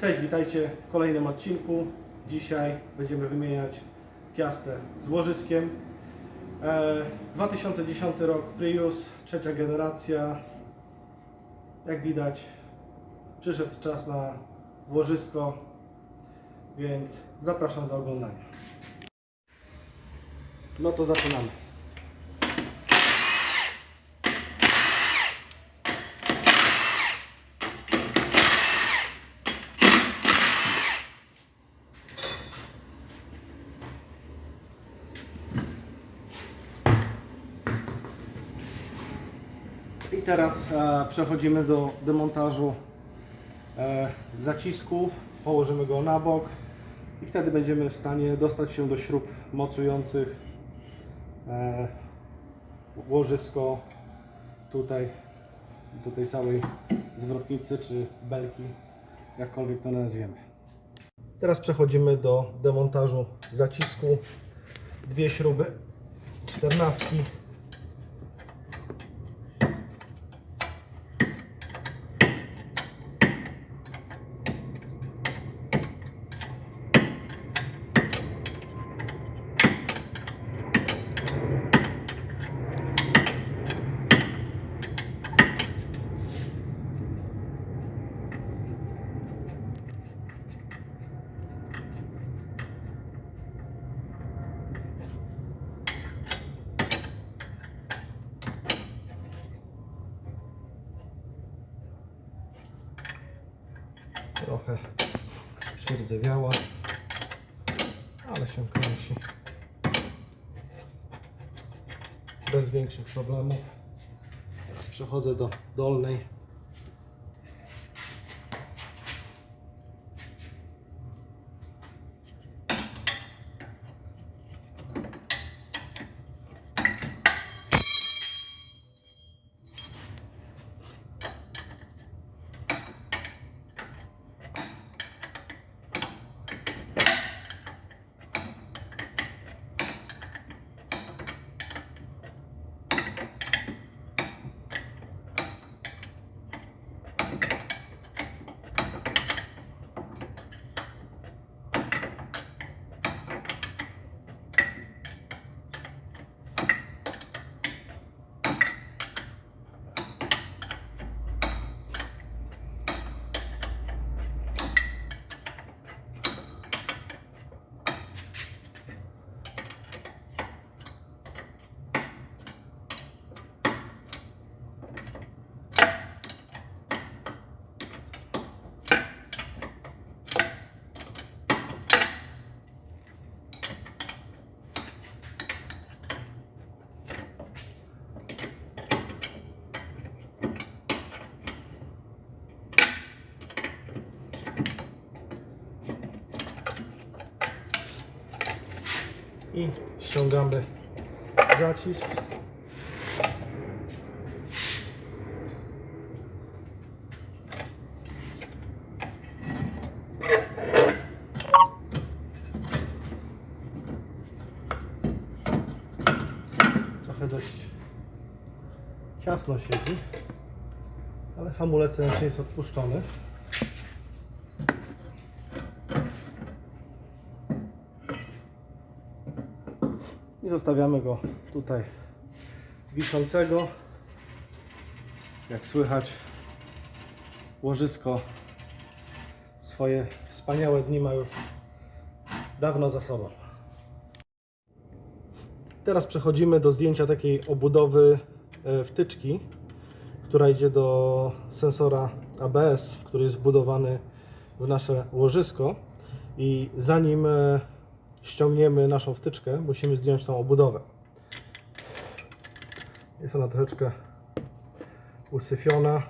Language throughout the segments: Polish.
Cześć, witajcie w kolejnym odcinku. Dzisiaj będziemy wymieniać piastę z łożyskiem. E, 2010 rok Prius, trzecia generacja. Jak widać, przyszedł czas na łożysko, więc zapraszam do oglądania. No to zaczynamy. Teraz e, przechodzimy do demontażu e, zacisku. Położymy go na bok i wtedy będziemy w stanie dostać się do śrub mocujących e, łożysko tutaj do tej całej zwrotnicy czy belki, jakkolwiek to nazwiemy. Teraz przechodzimy do demontażu zacisku. Dwie śruby, czternastki trochę przyrzewiała, ale się kręci bez większych problemów. Teraz przechodzę do dolnej. I ściągamy zacisk. Trochę dość ciasno siedzi, ale hamulec ręcznie jest odpuszczony. I zostawiamy go tutaj wiszącego. Jak słychać, łożysko swoje wspaniałe dni ma już dawno za sobą. Teraz przechodzimy do zdjęcia takiej obudowy e, wtyczki, która idzie do sensora ABS, który jest wbudowany w nasze łożysko. I zanim e, ściągniemy naszą wtyczkę, musimy zdjąć tą obudowę. Jest ona troszeczkę usyfiona.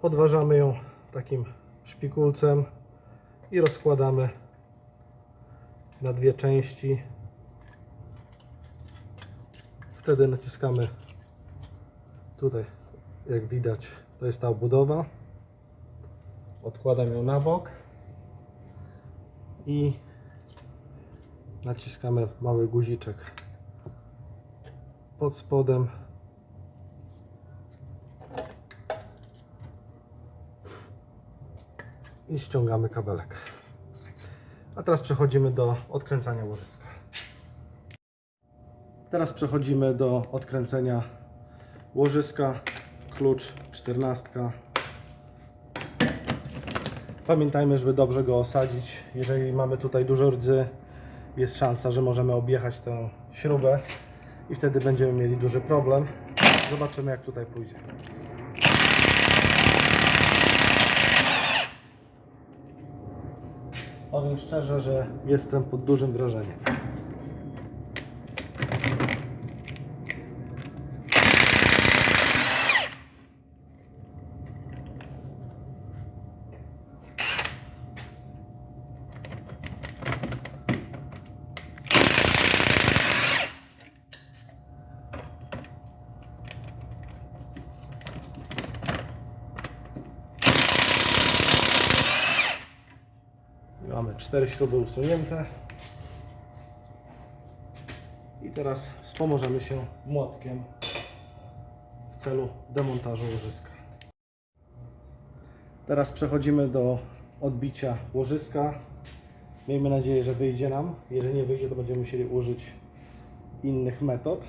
Podważamy ją takim szpikulcem i rozkładamy na dwie części. Wtedy naciskamy tutaj, jak widać, to jest ta obudowa. Odkładam ją na bok i naciskamy mały guziczek pod spodem i ściągamy kabelek. A teraz przechodzimy do odkręcania łożyska. Teraz przechodzimy do odkręcenia łożyska. Klucz 14. Pamiętajmy, żeby dobrze go osadzić. Jeżeli mamy tutaj dużo rdzy, jest szansa, że możemy objechać tę śrubę i wtedy będziemy mieli duży problem. Zobaczymy jak tutaj pójdzie. Powiem szczerze, że jestem pod dużym wrażeniem. Mamy cztery śruby usunięte. I teraz wspomożemy się młotkiem w celu demontażu łożyska. Teraz przechodzimy do odbicia łożyska. Miejmy nadzieję, że wyjdzie nam. Jeżeli nie wyjdzie, to będziemy musieli użyć innych metod.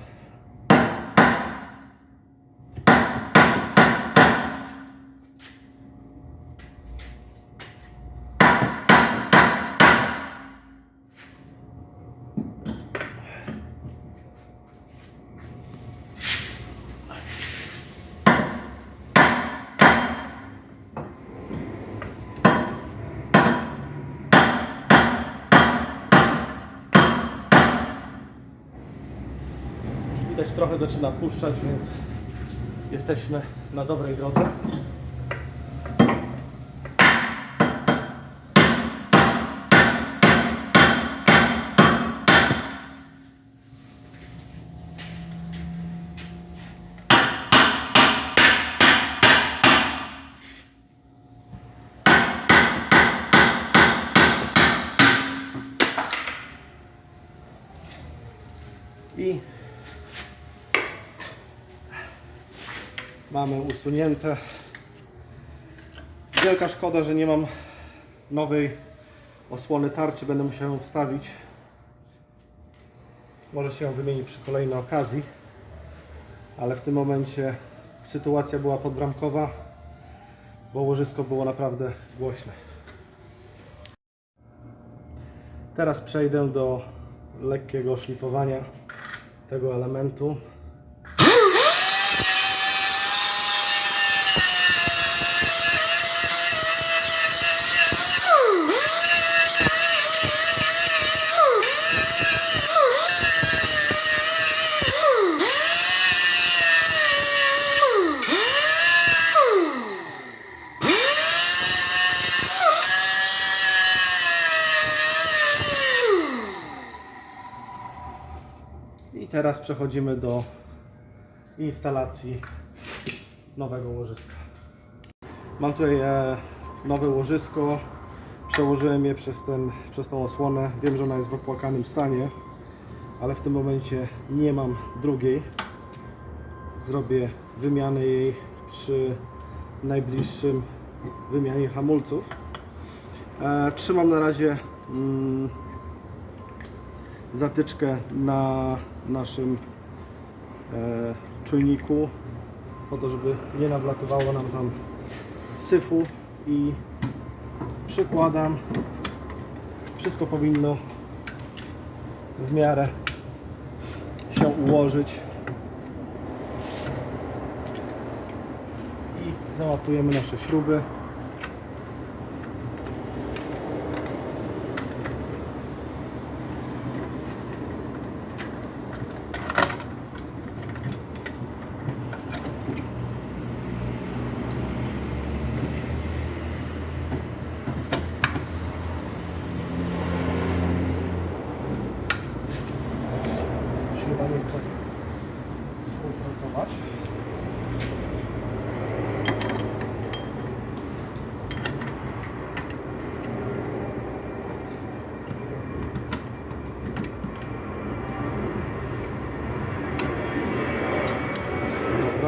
Widać trochę zaczyna puszczać, więc jesteśmy na dobrej drodze. I mamy usunięte. Wielka szkoda, że nie mam nowej osłony tarczy. Będę musiał ją wstawić. Może się ją wymieni przy kolejnej okazji. Ale w tym momencie sytuacja była podbramkowa, bo łożysko było naprawdę głośne. Teraz przejdę do lekkiego szlifowania tego elementu. Teraz przechodzimy do instalacji nowego łożyska. Mam tutaj e, nowe łożysko. Przełożyłem je przez, ten, przez tą osłonę. Wiem, że ona jest w opłakanym stanie, ale w tym momencie nie mam drugiej. Zrobię wymianę jej przy najbliższym wymianie hamulców. E, trzymam na razie mm, zatyczkę na naszym e, czujniku po to, żeby nie nawlatywało nam tam syfu i przykładam wszystko powinno w miarę się ułożyć. I załapujemy nasze śruby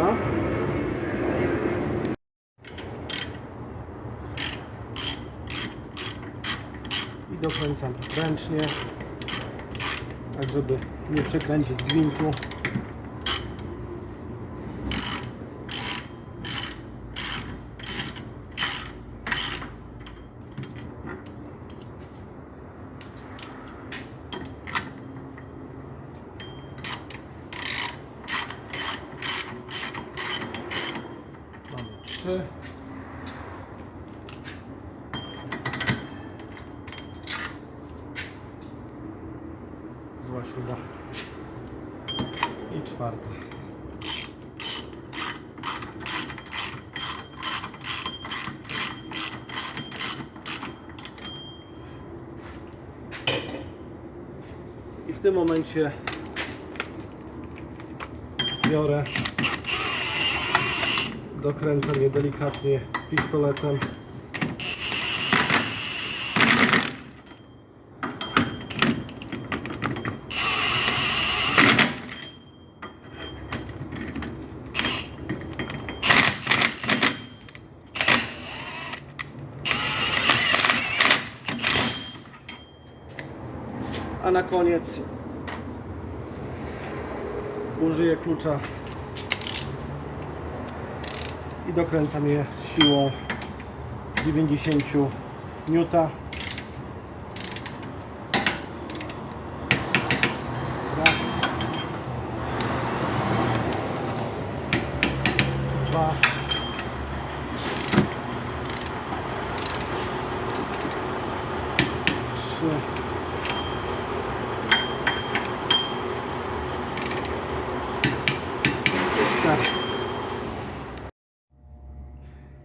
Dobra. I dokręcam ręcznie, tak żeby nie przekręcić gwintu. Zła śruba. I czwarta. I w tym momencie biorę dokręcam je delikatnie pistoletem. A na koniec użyję klucza i dokręcam je z siłą 90 Newta.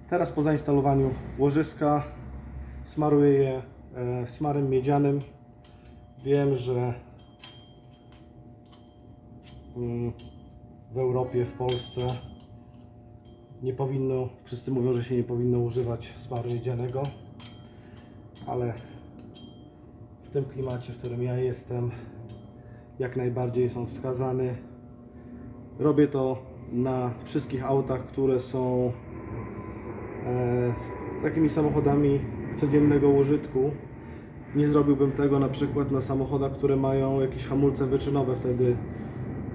Teraz po zainstalowaniu łożyska smaruję je e, smarem miedzianym. Wiem, że mm, w Europie, w Polsce nie powinno, wszyscy mówią, że się nie powinno używać smaru miedzianego, ale w tym klimacie, w którym ja jestem, jak najbardziej są wskazany. Robię to na wszystkich autach, które są e, takimi samochodami codziennego użytku. Nie zrobiłbym tego na przykład na samochodach, które mają jakieś hamulce wyczynowe, wtedy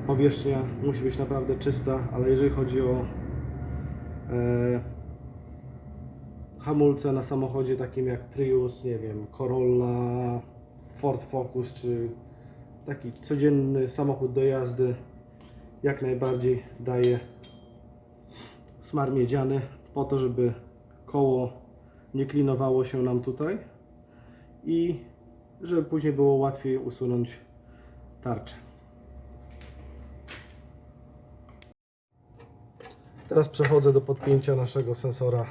powierzchnia musi być naprawdę czysta, ale jeżeli chodzi o e, hamulce na samochodzie takim jak Prius, nie wiem, Corolla, Ford Focus czy taki codzienny samochód do jazdy jak najbardziej daje smar miedziany po to, żeby koło nie klinowało się nam tutaj i żeby później było łatwiej usunąć tarczę. Teraz przechodzę do podpięcia naszego sensora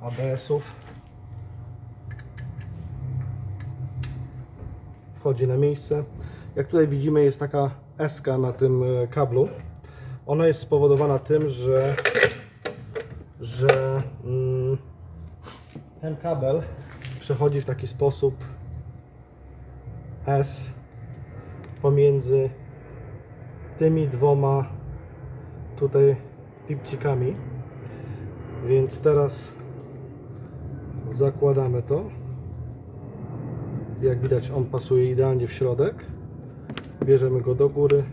ABS-ów. Wchodzi na miejsce. Jak tutaj widzimy jest taka S na tym e, kablu. Ona jest spowodowana tym, że, że mm, ten kabel przechodzi w taki sposób S pomiędzy tymi dwoma tutaj pipcikami. Więc teraz zakładamy to. Jak widać on pasuje idealnie w środek. Bierzemy go do góry.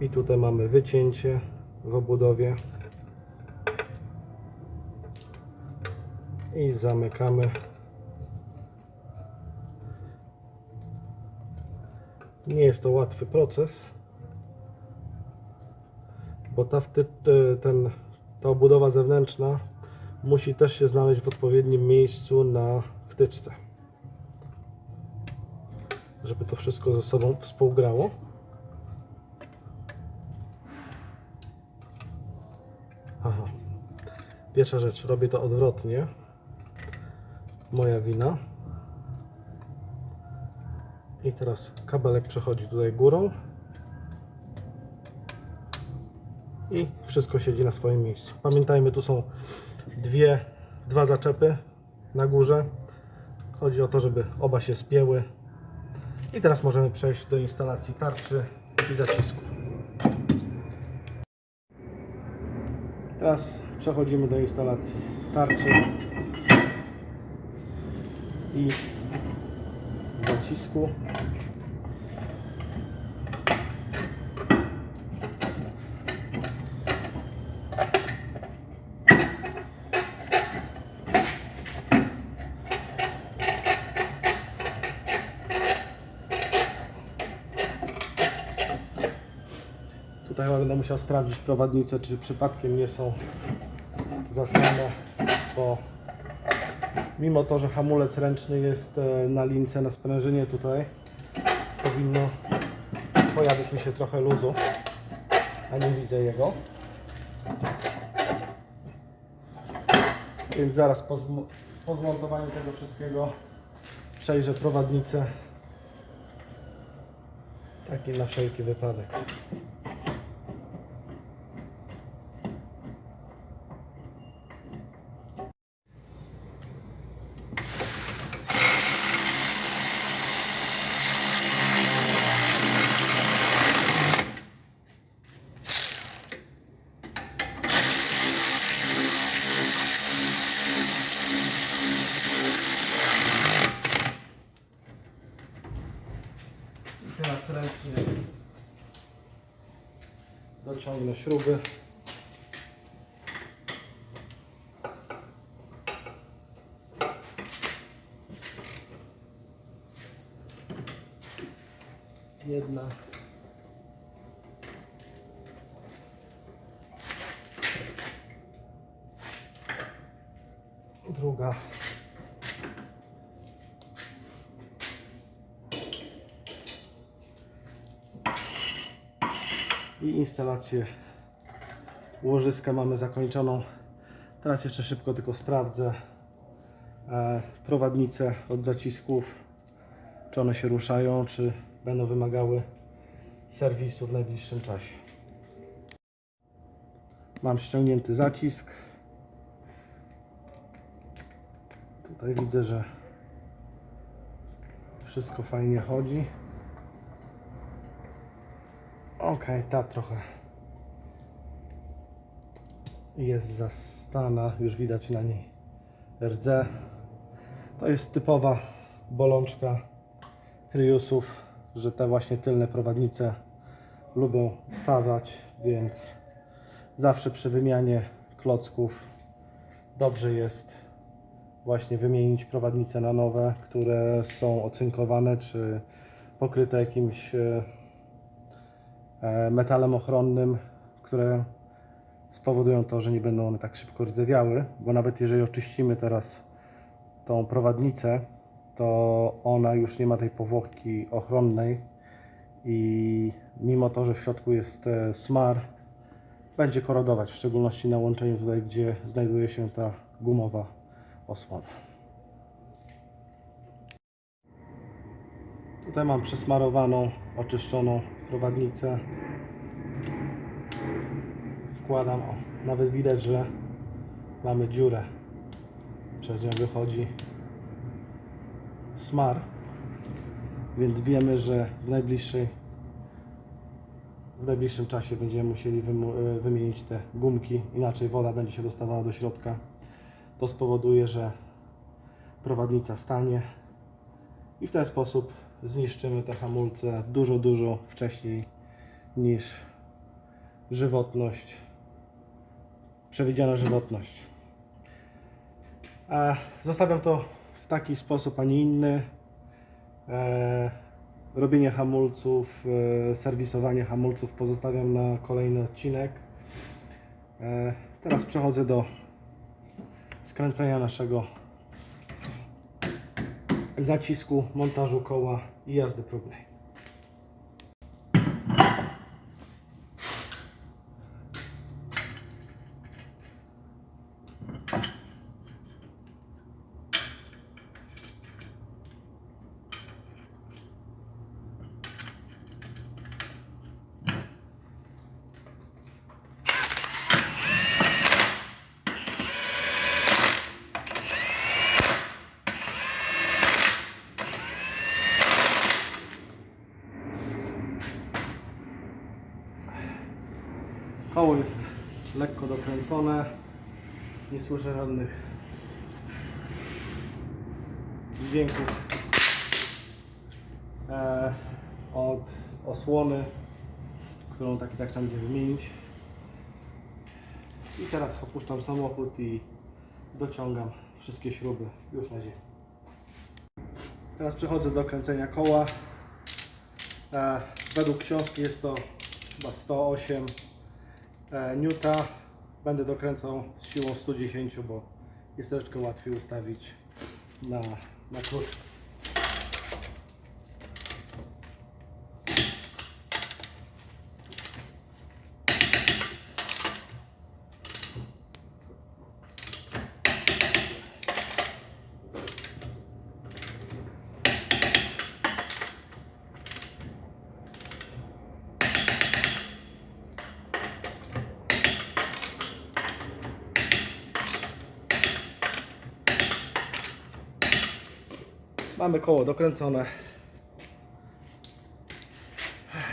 I tutaj mamy wycięcie w obudowie. I zamykamy. Nie jest to łatwy proces bo ta, ten, ta obudowa zewnętrzna musi też się znaleźć w odpowiednim miejscu na wtyczce żeby to wszystko ze sobą współgrało. Aha. Pierwsza rzecz, robię to odwrotnie. Moja wina. I teraz kabelek przechodzi tutaj górą. I wszystko siedzi na swoim miejscu. Pamiętajmy, tu są dwie, dwa zaczepy na górze. Chodzi o to, żeby oba się spięły. I teraz możemy przejść do instalacji tarczy i zacisku. Teraz przechodzimy do instalacji tarczy. i zacisku. Chyba będę musiał sprawdzić prowadnice, czy przypadkiem nie są zasrane, bo mimo to, że hamulec ręczny jest e, na lince, na sprężynie tutaj, powinno pojawić mi się trochę luzu, a nie widzę jego. Więc zaraz po, po zmontowaniu tego wszystkiego przejrzę prowadnicę. Taki na wszelki wypadek. I teraz ręcznie dociągnę śruby. Jedna. Druga. I instalację łożyska mamy zakończoną. Teraz jeszcze szybko tylko sprawdzę e, prowadnice od zacisków, czy one się ruszają, czy będą wymagały serwisu w najbliższym czasie. Mam ściągnięty zacisk. Tutaj widzę, że wszystko fajnie chodzi. Okej, ta trochę jest zastana, już widać na niej rdze. To jest typowa bolączka Priusów, że te właśnie tylne prowadnice lubią stawać, więc zawsze przy wymianie klocków dobrze jest właśnie wymienić prowadnice na nowe, które są ocynkowane czy pokryte jakimś e, metalem ochronnym, które spowodują to, że nie będą one tak szybko rdzewiały, bo nawet jeżeli oczyścimy teraz tą prowadnicę, to ona już nie ma tej powłoki ochronnej i mimo to, że w środku jest e, smar, będzie korodować, w szczególności na łączeniu tutaj, gdzie znajduje się ta gumowa osłona. Tutaj mam przesmarowaną, oczyszczoną prowadnicę. Wkładam, o, nawet widać, że mamy dziurę. Przez nią wychodzi smar, więc wiemy, że w najbliższej w najbliższym czasie będziemy musieli e, wymienić te gumki, inaczej woda będzie się dostawała do środka. To spowoduje, że prowadnica stanie i w ten sposób zniszczymy te hamulce dużo, dużo wcześniej niż żywotność, przewidziana żywotność. Zostawiam to w taki sposób, a nie inny. E, robienie hamulców, e, serwisowanie hamulców pozostawiam na kolejny odcinek. E, teraz przechodzę do skręcenia naszego zacisku, montażu koła i jazdy próbnej. Koło jest lekko dokręcone. Nie słyszę żadnych dźwięków e, od osłony, którą tak i tak trzeba będzie wymienić. I teraz opuszczam samochód i dociągam wszystkie śruby już na ziemię. Teraz przechodzę do kręcenia koła. E, według książki jest to chyba 108 e. Będę dokręcał z siłą 110, bo jest troszeczkę łatwiej ustawić na, na klucz. Mamy koło dokręcone.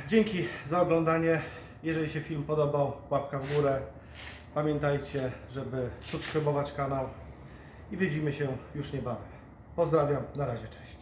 Dzięki za oglądanie. Jeżeli się film podobał, łapka w górę. Pamiętajcie, żeby subskrybować kanał i widzimy się już niebawem. Pozdrawiam, na razie, cześć.